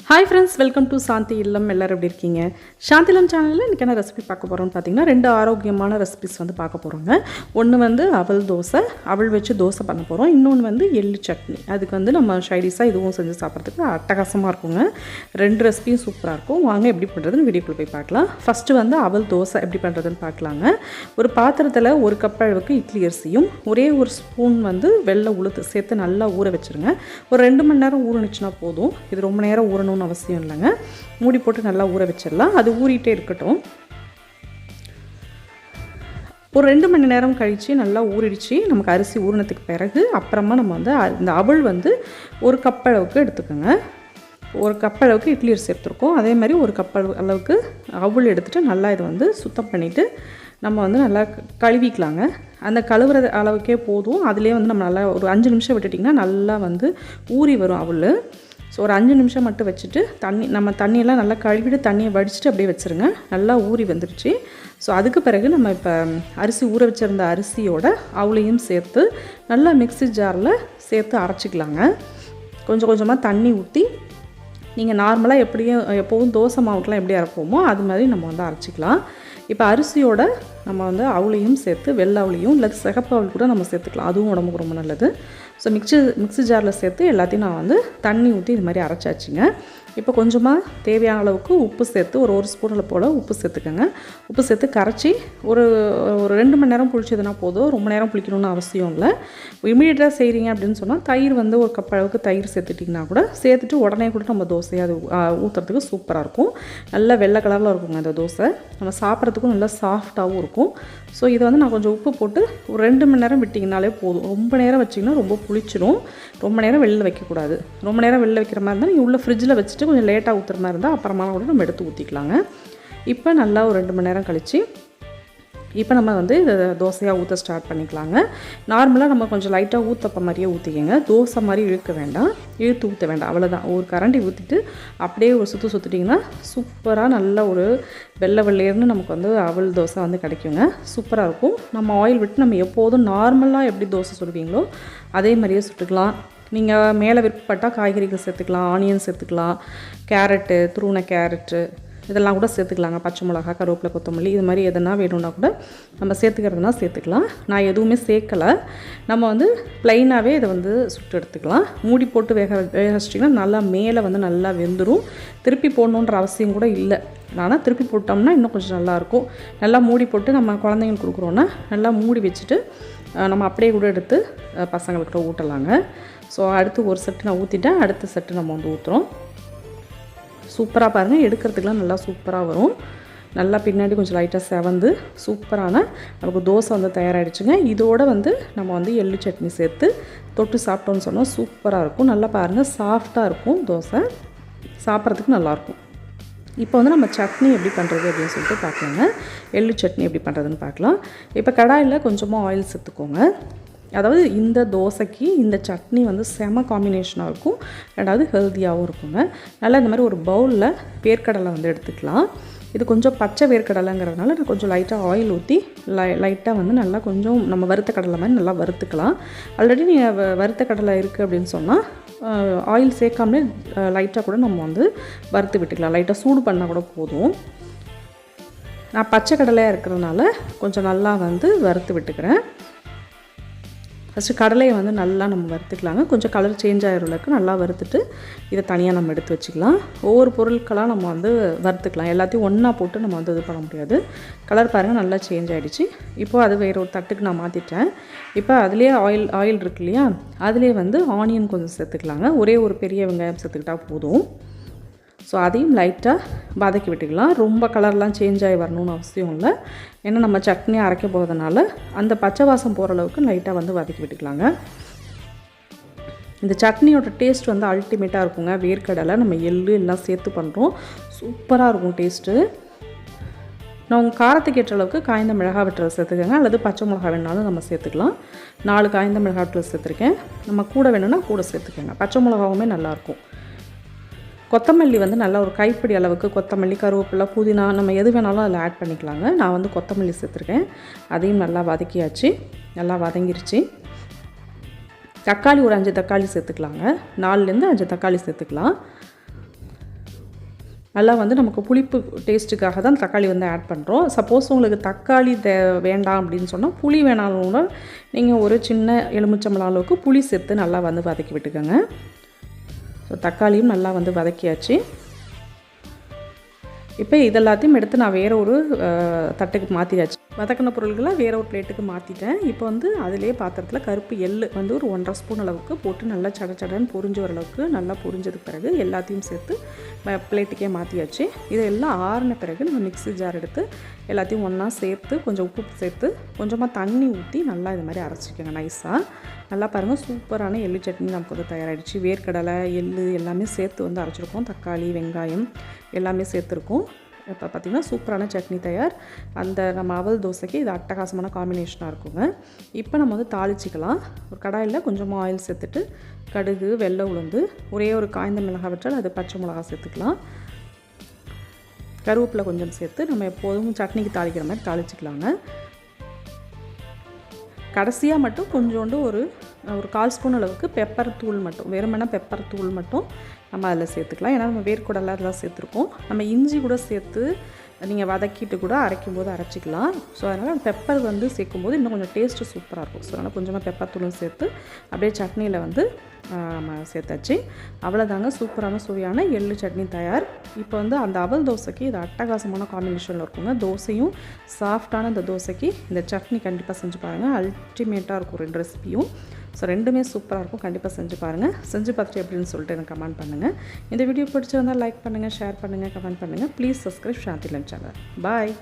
Hi friends welcome to Shanti இல்லம் எல்லோரும் எப்படி இருக்கீங்க? சாந்தி இல்லம் சேனலில் இன்றைக்கி என்ன ரெசிபி பார்க்க போகிறோம்னு பார்த்தீங்கன்னா ரெண்டு ஆரோக்கியமான ரெசிபிஸ் வந்து பார்க்க போகிறோங்க ஒன்று வந்து அவல் தோசை அவள் வச்சு தோசை பண்ண போகிறோம் இன்னொன்று வந்து எள்ளு சட்னி. அதுக்கு வந்து நம்ம ஷைடிஸாக இதுவும் செஞ்சு சாப்பிட்றதுக்கு அட்டகாசமாக இருக்குங்க. ரெண்டு ரெசிபியும் சூப்பராக இருக்கும். வாங்க எப்படி பண்ணுறதுன்னு வீடியோக்குள்ள போய் பார்க்கலாம். ஃபஸ்ட்டு வந்து அவல் தோசை எப்படி பண்ணுறதுன்னு பார்க்கலாங்க. ஒரு பாத்திரத்தில் ஒரு கப் அளவுக்கு இட்லி அரிசியும் ஒரே ஒரு ஸ்பூன் வந்து வெள்ளை உளுத்து சேர்த்து நல்லா ஊற வச்சுருங்க. ஒரு ரெண்டு மணி நேரம் ஊறணுச்சுன்னா போதும். இது ரொம்ப நேரம் போடணும்னு அவசியம் இல்லைங்க. மூடி போட்டு நல்லா ஊற வச்சிடலாம். அது ஊறிட்டே இருக்கட்டும். ஒரு ரெண்டு மணி நேரம் கழித்து நல்லா ஊறிடுச்சு. நமக்கு அரிசி ஊறினத்துக்கு பிறகு அப்புறமா நம்ம வந்து அ- இந்த அவள் வந்து ஒரு கப் அளவுக்கு எடுத்துக்கோங்க. ஒரு கப் அளவுக்கு இட்லி அரிசி எடுத்துருக்கோம். அதே மாதிரி ஒரு கப் அளவுக்கு அவள் எடுத்துகிட்டு நல்லா இதை வந்து சுத்தம் பண்ணிவிட்டு நம்ம வந்து நல்லா கழுவிக்கலாங்க. அந்த கழுவுற அளவுக்கே போதும். அதுலேயே வந்து நம்ம நல்லா ஒரு அஞ்சு நிமிஷம் விட்டுட்டிங்கன்னா நல்லா வந்து ஊறி வரும் அவள் ஸோ ஒரு அஞ்சு நிமிஷம் மட்டும் வச்சுட்டு தண்ணி நம்ம தண்ணியெல்லாம் நல்லா கழுவிட்டு தண்ணியை வடிச்சுட்டு அப்படியே வச்சுருங்க. நல்லா ஊறி வந்துடுச்சு ஸோ அதுக்கு பிறகு நம்ம இப்போ அரிசி ஊற வச்சுருந்த அரிசியோட அவளையும் சேர்த்து நல்லா மிக்ஸி ஜாரில் சேர்த்து அரைச்சிக்கலாங்க. கொஞ்சம் கொஞ்சமாக தண்ணி ஊற்றி நீங்கள் நார்மலாக எப்படியும் எப்போவும் தோசை மாவுக்கெலாம் எப்படி அரைப்போமோ அது மாதிரி நம்ம வந்து அரைச்சிக்கலாம். இப்போ அரிசியோட நம்ம வந்து அவளையும் சேர்த்து வெள்ளை அவளையும் இல்லை சிகப்பு அவள் கூட நம்ம சேர்த்துக்கலாம். அதுவும் உடம்புக்கு ரொம்ப நல்லது. ஸோ மிக்ஸி மிக்ஸி ஜாரில் சேர்த்து எல்லாத்தையும் நான் வந்து தண்ணி ஊற்றி இது மாதிரி அரைச்சாச்சுங்க. இப்போ கொஞ்சமாக தேவையான அளவுக்கு உப்பு சேர்த்து ஒரு ஒரு ஸ்பூனில் போல் உப்பு சேர்த்துக்கோங்க. உப்பு சேர்த்து கரைச்சி ஒரு ஒரு ரெண்டு மணி நேரம் புளிச்சதுன்னா போதும். ரொம்ப நேரம் புளிக்கணும்னு அவசியம் இல்லை. இமீடியட்டாக செய்கிறீங்க அப்படின்னு சொன்னால் தயிர் வந்து ஒரு கப் அளவுக்கு தயிர் சேர்த்துட்டிங்கன்னா கூட சேர்த்துட்டு உடனே கூட நம்ம தோசையை அது ஊற்றுறதுக்கு சூப்பராக இருக்கும். நல்லா வெள்ளை கலரில் இருக்குங்க அந்த தோசை. நம்ம சாப்பிட்றதுக்கும் நல்லா சாஃப்டாகவும் இருக்கும். ஸோ இதை வந்து நான் கொஞ்சம் உப்பு போட்டு ஒரு ரெண்டு மணி நேரம் விட்டிங்கனாலே போதும். ரொம்ப நேரம் வச்சிங்கன்னா ரொம்ப புளிச்சிடும் ரொம்ப நேரம் வெளில வைக்கக்கூடாது. ரொம்ப நேரம் வெளில வைக்கிற மாதிரி இருந்தால் நீங்கள் உள்ளே ஃப்ரிட்ஜில் வச்சுட்டு கொஞ்சம் லேட்டாக ஊற்றுற மாதிரி இருந்தால் அப்புறமா கூட நம்ம எடுத்து ஊற்றிக்கலாங்க இப்போ நல்லா ஒரு ரெண்டு மணி நேரம் கழித்து இப்போ நம்ம வந்து இதை தோசையாக ஊற்ற ஸ்டார்ட் பண்ணிக்கலாங்க. நார்மலாக நம்ம கொஞ்சம் லைட்டாக ஊற்றப்ப மாதிரியே ஊற்றிக்கங்க தோசை மாதிரி இழுக்க வேண்டாம். இழுத்து ஊற்ற வேண்டாம். அவ்வளோதான் ஒரு கரண்டி ஊற்றிட்டு அப்படியே ஒரு சுற்று சுற்றிட்டிங்கன்னா சூப்பராக நல்ல ஒரு வெள்ளை வெள்ளையர்னு நமக்கு வந்து அவல் தோசை வந்து கிடைக்குங்க. சூப்பராக இருக்கும். நம்ம ஆயில் விட்டு நம்ம எப்போதும் நார்மலாக எப்படி தோசை சுடுவீங்களோ அதே மாதிரியே சுட்டுக்கலாம். நீங்கள் மேலே விருப்பப்பட்டால் காய்கறிகள் சேர்த்துக்கலாம் ஆனியன் சேர்த்துக்கலாம் கேரட்டு துருவன கேரட்டு இதெல்லாம் கூட சேர்த்துக்கலாங்க. பச்சை மிளகா கருவேப்பிலை கொத்தமல்லி இது மாதிரி எதனா வேணும்னா கூட நம்ம சேர்த்துக்கிறதுனா சேர்த்துக்கலாம். நான் எதுவுமே சேர்க்கலை. நம்ம வந்து ப்ளைனாகவே இதை வந்து சுட்டு எடுத்துக்கலாம். மூடி போட்டு வேக வேக வச்சிட்டிங்கன்னா நல்லா மேலே வந்து நல்லா வெந்துடும் திருப்பி போடணுன்ற அவசியம் கூட இல்லை. ஆனால் திருப்பி போட்டோம்னா இன்னும் கொஞ்சம் நல்லாயிருக்கும் நல்லா மூடி போட்டு நம்ம குழந்தைங்களுக்கு கொடுக்குறோன்னா நல்லா மூடி வச்சுட்டு நம்ம அப்படியே கூட எடுத்து அஹ், பசங்களுக்கு கூட ஊட்டலாங்க. ஸோ அடுத்து ஒரு செட்டு நான் ஊற்றிட்டேன் அடுத்த செட்டு நம்ம வந்து ஊற்றுறோம் சூப்பராக பாருங்கள் எடுக்கிறதுக்குலாம் நல்லா சூப்பராக வரும். நல்லா பின்னாடி கொஞ்சம் லைட்டாக செவந்து சூப்பரான நமக்கு தோசை வந்து தயாராகிடுச்சுங்க இதோட வந்து நம்ம வந்து எள்ளு சட்னி சேர்த்து தொட்டு சாப்பிட்டோன்னு சொன்னால் சூப்பராக இருக்கும். நல்லா பாருங்கள் சாஃப்டாக இருக்கும் தோசை. சாப்பிட்றதுக்கு நல்லாயிருக்கும் இப்போ வந்து நம்ம சட்னி எப்படி பண்ணுறது அப்படின்னு சொல்லிட்டு பார்க்கலாங்க. எள்ளு சட்னி எப்படி பண்ணுறதுன்னு பார்க்கலாம். இப்போ கடாயில் கொஞ்சமாக ஆயில் சேர்த்துக்கோங்க. அதாவது இந்த தோசைக்கு இந்த சட்னி வந்து செம காம்பினேஷனாக இருக்கும். ரெண்டாவது ஹெல்த்தியாகவும் இருக்குங்க. நல்லா இந்த மாதிரி ஒரு பவுலில் வேர்க்கடலை வந்து எடுத்துக்கலாம். இது கொஞ்சம் பச்சை வேர்க்கடலைங்கிறதுனால நான் கொஞ்சம் லைட்டாக ஆயில் ஊற்றி லை லைட்டாக வந்து நல்லா கொஞ்சம் நம்ம வறுத்த கடலை மாதிரி நல்லா வறுத்துக்கலாம். ஆல்ரெடி நீங்கள் வ- வறுத்த கடலை இருக்குது அப்படின்னு சொன்னால் ஆயில் சேர்க்காமலே லைட்டாக கூட நம்ம வந்து வறுத்து விட்டுக்கலாம். லைட்டாக சூடு பண்ணால் கூட போதும். நான் பச்சை கடலையாக இருக்கிறதுனால கொஞ்சம் நல்லா வந்து வறுத்து விட்டுக்கிறேன். ஃபஸ்ட்டு கடலையை வந்து நல்லா நம்ம வறுத்துக்கலாங்க. கொஞ்சம் கலர் சேஞ்ச் ஆகிற அளவுக்கு நல்லா வறுத்துட்டு இதை தனியாக நம்ம எடுத்து வச்சுக்கலாம். ஒவ்வொரு பொருட்களாக நம்ம வந்து வறுத்துக்கலாம். எல்லாத்தையும் ஒன்றா போட்டு நம்ம வந்து இது பண்ண முடியாது. கலர் பாருங்கள் நல்லா சேஞ்ச் ஆகிடுச்சு இப்போது அது வேறு ஒரு தட்டுக்கு நான் மாற்றிட்டேன் இப்போ அதுலேயே ஆயில் ஆயில் இருக்கு இல்லையா? அதுலேயே வந்து ஆனியன் கொஞ்சம் சேர்த்துக்கலாங்க. ஒரே ஒரு பெரிய வெங்காயம் சேர்த்துக்கிட்டால் போதும். ஸோ அதையும் லைட்டாக வதக்கி விட்டுக்கலாம். ரொம்ப கலர்லாம் சேஞ்ச் ஆகி வரணும்னு அவசியம் இல்லை. ஏன்னா நம்ம சட்னி அரைக்க போகிறதுனால அந்த பச்சை வாசம் போகிற அளவுக்கு லைட்டாக வந்து வதக்கி விட்டுக்கலாங்க. இந்த சட்னியோட டேஸ்ட் வந்து அல்டிமேட்டாக இருக்குங்க. வேர்க்கடலை நம்ம எள்ளு எல்லாம் சேர்த்து பண்ணுறோம் சூப்பராக இருக்கும் டேஸ்ட்டு நான் உங்கள் காரத்துக்கு ஏற்ற அளவுக்கு காய்ந்த மிளகாய் வெட்டல் சேர்த்துக்கோங்க. அல்லது பச்சை மிளகா வேணாலும் நம்ம சேர்த்துக்கலாம். நாலு காய்ந்த மிளகாய் வெட்டல் சேர்த்துருக்கேன். நம்ம கூட வேணும்னா கூட சேர்த்துக்கோங்க. பச்சை மிளகாவுமே நல்லாயிருக்கும் கொத்தமல்லி வந்து நல்லா ஒரு கைப்பிடி அளவுக்கு கொத்தமல்லி கருவேப்பிலை புதினா நம்ம எது வேணாலும் அதில் ஆட் பண்ணிக்கலாங்க. நான் வந்து கொத்தமல்லி சேர்த்துருக்கேன். அதையும் நல்லா வதக்கியாச்சு. நல்லா வதங்கிருச்சு. தக்காளி ஒரு அஞ்சு தக்காளி சேர்த்துக்கலாங்க. நாலுலேருந்து அஞ்சு தக்காளி சேர்த்துக்கலாம். நல்லா வந்து நமக்கு புளிப்பு டேஸ்ட்டுக்காக தான் தக்காளி வந்து ஆட் பண்ணுறோம் சப்போஸ் உங்களுக்கு தக்காளி தே வேண்டாம் அப்படின்னு சொன்னால் புளி வேணாலும் நீங்கள் ஒரு சின்ன எலுமிச்சம்பளம் அளவுக்கு புளி சேர்த்து நல்லா வந்து வதக்கி விட்டுக்கோங்க. ஸோ தக்காளியும் நல்லா வந்து வதக்கியாச்சு. இப்போ இதெல்லாத்தையும் எடுத்து நான் வேறு ஒரு தட்டுக்கு மாற்றியாச்சு வதக்கின பொருள்களை வேறு ஒரு பிளேட்டுக்கு மாற்றிட்டேன் இப்போ வந்து அதிலே பாத்திரத்தில் கருப்பு எள்ளு வந்து ஒரு ஒன்றரை ஸ்பூன் அளவுக்கு போட்டு நல்லா சட சடன்னு பொரிஞ்ச ஓரளவுக்கு நல்லா பொரிஞ்சதுக்கு பிறகு எல்லாத்தையும் சேர்த்து ம- பிளேட்டுக்கே மாற்றியாச்சு இதெல்லாம் ஆறின பிறகு நம்ம மிக்ஸி ஜார் எடுத்து எல்லாத்தையும் ஒன்றா சேர்த்து கொஞ்சம் உப்பு சேர்த்து கொஞ்சமாக தண்ணி ஊற்றி நல்லா இது மாதிரி அரைச்சிக்கோங்க நைஸாக நல்லா பாருங்கள் சூப்பரான எள்ளு சட்னி நமக்கு வந்து தயாராகிடுச்சு வேர்க்கடலை எள்ளு எல்லாமே சேர்த்து வந்து அரைச்சிருக்கோம். தக்காளி வெங்காயம் எல்லாமே சேர்த்துருக்கோம். இப்போ பார்த்திங்கன்னா சூப்பரான சட்னி தயார். அந்த நம்ம அவல் தோசைக்கு இது அட்டகாசமான காம்பினேஷனாக இருக்குங்க. இப்போ நம்ம வந்து தாளிச்சிக்கலாம். ஒரு கடாயில் கொஞ்சமாக ஆயில் சேர்த்துட்டு கடுகு வெள்ளை உளுந்து ஒரே ஒரு காய்ந்த மிளகாய் விட்டால் அது பச்சை மிளகா சேர்த்துக்கலாம். கருவேப்பிலை கொஞ்சம் சேர்த்து நம்ம எப்போதும் சட்னிக்கு தாளிக்கிற மாதிரி தாளிச்சிக்கலாங்க. கடைசியாக மட்டும் கொஞ்சோண்டு ஒரு ஒரு கால் ஸ்பூன் அளவுக்கு பெப்பர் தூள் மட்டும் வெறுமனா பெப்பர் தூள் மட்டும் நம்ம அதில் சேர்த்துக்கலாம். ஏன்னா நம்ம வேர்க்கடலை அதெல்லாம் சேர்த்துருக்கோம். நம்ம இஞ்சி கூட சேர்த்து நீங்கள் வதக்கிட்டு கூட அரைக்கும் போது அரைச்சிக்கலாம். ஸோ அதனால் பெப்பர் வந்து சேர்க்கும்போது இன்னும் கொஞ்சம் டேஸ்ட்டு சூப்பராக இருக்கும். ஸோ அதனால் கொஞ்சமாக பெப்பர் தூளும் சேர்த்து அப்படியே சட்னியில் வந்து சேர்த்தாச்சு. அவ்வளோதாங்க சூப்பரான சுவையான எள்ளு சட்னி தயார். இப்போ வந்து அந்த அவல் தோசைக்கு இது அட்டகாசமான காம்பினேஷனில் இருக்குங்க. தோசையும் சாஃப்டான இந்த தோசைக்கு இந்த சட்னி கண்டிப்பாக செஞ்சு பாருங்கள் அல்டிமேட்டாக இருக்கும் ரெண்டு ரெசிபியும் ஸோ ரெண்டுமே சூப்பராக இருக்கும். கண்டிப்பாக செஞ்சு பாருங்கள் செஞ்சு பார்த்துட்டு எப்படின்னு சொல்லிட்டு எனக்கு கமெண்ட் பண்ணுங்கள் இந்த வீடியோ பிடிச்சிருந்தால் லைக் பண்ணுங்கள் ஷேர் பண்ணுங்கள் கமெண்ட் பண்ணுங்கள் please subscribe Shanti lunch channel bye